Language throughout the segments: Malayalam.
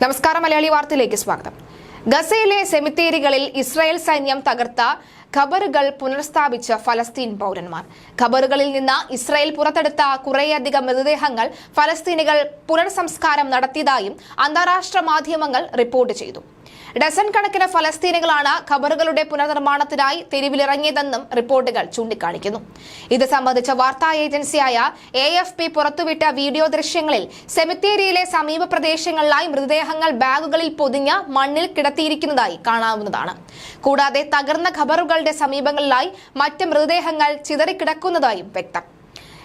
നമസ്കാരം മലയാളി വാർത്തയിലേക്ക് സ്വാഗതം. ഗസയിലെ സെമിത്തേരികളിൽ ഇസ്രായേൽ സൈന്യം തകർത്ത ഖബറുകൾ പുനഃസ്ഥാപിച്ച ഫലസ്തീൻ പൗരന്മാർ. ഖബറുകളിൽ നിന്ന് ഇസ്രായേൽ പുറത്തെടുത്ത കുറേയധികം മൃതദേഹങ്ങൾ ഫലസ്തീനികൾ പുനർസംസ്കാരം നടത്തിയതായും അന്താരാഷ്ട്ര മാധ്യമങ്ങൾ റിപ്പോർട്ട് ചെയ്തു. ഡസൻ കണക്കിന് ഫലസ്തീനികളാണ് ഖബറുകളുടെ പുനർനിർമ്മാണത്തിനായി തെരുവിലിറങ്ങിയതെന്നും റിപ്പോർട്ടുകൾ ചൂണ്ടിക്കാണിക്കുന്നു. ഇത് സംബന്ധിച്ച വാർത്താ ഏജൻസിയായ എ എഫ് പി പുറത്തുവിട്ട വീഡിയോ ദൃശ്യങ്ങളിൽ സെമിത്തേരിയിലെ സമീപ പ്രദേശങ്ങളിലായി മൃതദേഹങ്ങൾ ബാഗുകളിൽ പൊതിഞ്ഞ മണ്ണിൽ കിടത്തിയിരിക്കുന്നതായി കാണാവുന്നതാണ്. കൂടാതെ തകർന്ന ഖബറുകളുടെ സമീപങ്ങളിലായി മറ്റ് മൃതദേഹങ്ങൾ ചിതറിക്കിടക്കുന്നതായും വ്യക്തം.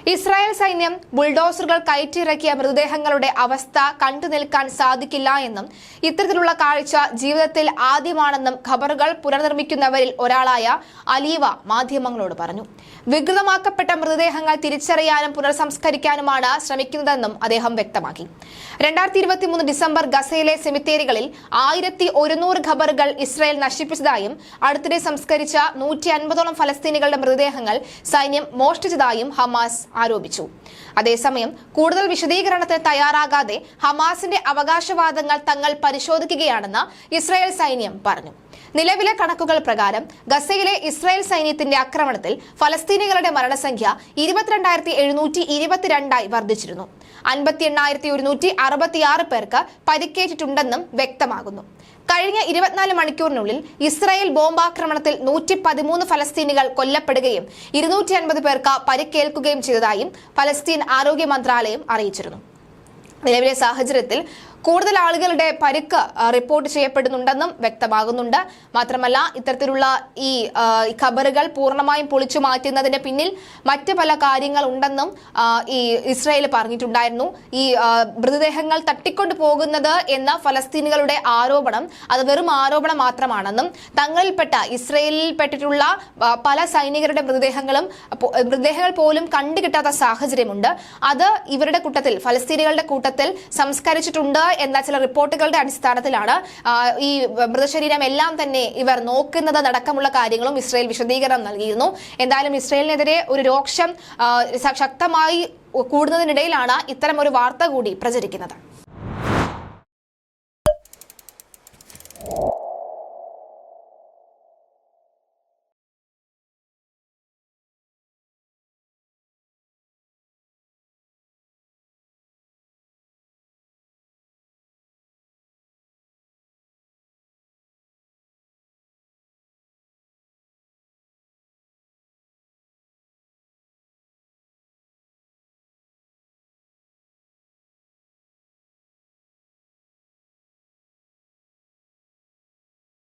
ഇസ്രായേൽ സൈന്യം ബുൾഡോസറുകൾ കയറ്റിയിറക്കിയ മൃതദേഹങ്ങളുടെ അവസ്ഥ കണ്ടു നിൽക്കാൻ സാധിക്കില്ല എന്നും ഇത്തരത്തിലുള്ള കാഴ്ച ജീവിതത്തിൽ ആദ്യമാണെന്നും ഖബറുകൾ പുനർനിർമ്മിക്കുന്നവരിൽ ഒരാളായ അലീവ മാധ്യമങ്ങളോട് പറഞ്ഞു. വികൃതമാക്കപ്പെട്ട മൃതദേഹങ്ങൾ തിരിച്ചറിയാനും പുനർസംസ്കരിക്കാനുമാണ് ശ്രമിക്കുന്നതെന്നും അദ്ദേഹം വ്യക്തമാക്കി. രണ്ടായിരത്തി ഇരുപത്തിമൂന്ന് ഡിസംബർ ഗസയിലെ സെമിത്തേരികളിൽ ആയിരത്തി ഒരുന്നൂറ് ഖബറുകൾ ഇസ്രായേൽ നശിപ്പിച്ചതായും അടുത്തിടെ സംസ്കരിച്ച നൂറ്റി അൻപതോളം ഫലസ്തീനികളുടെ മൃതദേഹങ്ങൾ സൈന്യം മോഷ്ടിച്ചതായും ഹമാസ് ആരോപിച്ചു. അതേസമയം കൂടുതൽ വിശദീകരണത്തിന് തയ്യാറാകാതെ ഹമാസിന്റെ അവകാശവാദങ്ങൾ തങ്ങൾ പരിശോധിക്കുകയാണെന്ന് ഇസ്രായേൽ സൈന്യം പറഞ്ഞു. നിലവിലെ കണക്കുകൾ പ്രകാരം ഗസയിലെ ഇസ്രായേൽ സൈന്യത്തിന്റെ ആക്രമണത്തിൽ ഫലസ്തീനികളുടെ മരണസംഖ്യ ഇരുപത്തിരണ്ടായിരത്തി എഴുന്നൂറ്റി ഇരുപത്തിരണ്ടായി വർദ്ധിച്ചിരുന്നു. അൻപത്തി എണ്ണായിരത്തി ഒരുന്നൂറ്റി അറുപത്തിയാറ് പേർക്ക് പരിക്കേറ്റിട്ടുണ്ടെന്നും വ്യക്തമാകുന്നു. കഴിഞ്ഞ ഇരുപത്തിനാല് മണിക്കൂറിനുള്ളിൽ ഇസ്രായേൽ ബോംബാക്രമണത്തിൽ നൂറ്റി പതിമൂന്ന് ഫലസ്തീനികൾ കൊല്ലപ്പെടുകയും ഇരുന്നൂറ്റി അൻപത് പേർക്ക് പരിക്കേൽക്കുകയും ചെയ്തതായും ഫലസ്തീൻ ആരോഗ്യ മന്ത്രാലയം അറിയിച്ചിരുന്നു. നിലവിലെ സാഹചര്യത്തിൽ കൂടുതൽ ആളുകളുടെ പരുക്ക് റിപ്പോർട്ട് ചെയ്യപ്പെടുന്നുണ്ടെന്നും വ്യക്തമാകുന്നുണ്ട്. മാത്രമല്ല ഇത്തരത്തിലുള്ള ഈ ഖബറുകൾ പൂർണമായും പൊളിച്ചു മാറ്റുന്നതിന് പിന്നിൽ മറ്റ് പല കാര്യങ്ങൾ ഉണ്ടെന്നും ഈ ഇസ്രയേൽ പറഞ്ഞിട്ടുണ്ടായിരുന്നു. ഈ മൃതദേഹങ്ങൾ തട്ടിക്കൊണ്ടു പോകുന്നത് എന്ന ഫലസ്തീനുകളുടെ ആരോപണം അത് വെറും ആരോപണം മാത്രമാണെന്നും തങ്ങളിൽപ്പെട്ട ഇസ്രയേലിൽപ്പെട്ടിട്ടുള്ള പല സൈനികരുടെ മൃതദേഹങ്ങളും മൃതദേഹങ്ങൾ പോലും കണ്ടുകിട്ടാത്ത സാഹചര്യമുണ്ട്. അത് ഇവരുടെ കൂട്ടത്തിൽ ഫലസ്തീനുകളുടെ കൂട്ടത്തിൽ സംസ്കരിച്ചിട്ടുണ്ട് എന്ന ചില റിപ്പോർട്ടുകളുടെ അടിസ്ഥാനത്തിലാണ് ഈ മൃതശരീരം എല്ലാം തന്നെ ഇവർ നോക്കുന്നത് അടക്കമുള്ള കാര്യങ്ങളും ഇസ്രയേൽ വിശദീകരണം നൽകിയിരുന്നു. എന്തായാലും ഇസ്രയേലിനെതിരെ ഒരു രോക്ഷം ശക്തമായി കൂടുന്നതിനിടയിലാണ് ഇത്തരം ഒരു വാർത്ത കൂടി പ്രചരിക്കുന്നത്.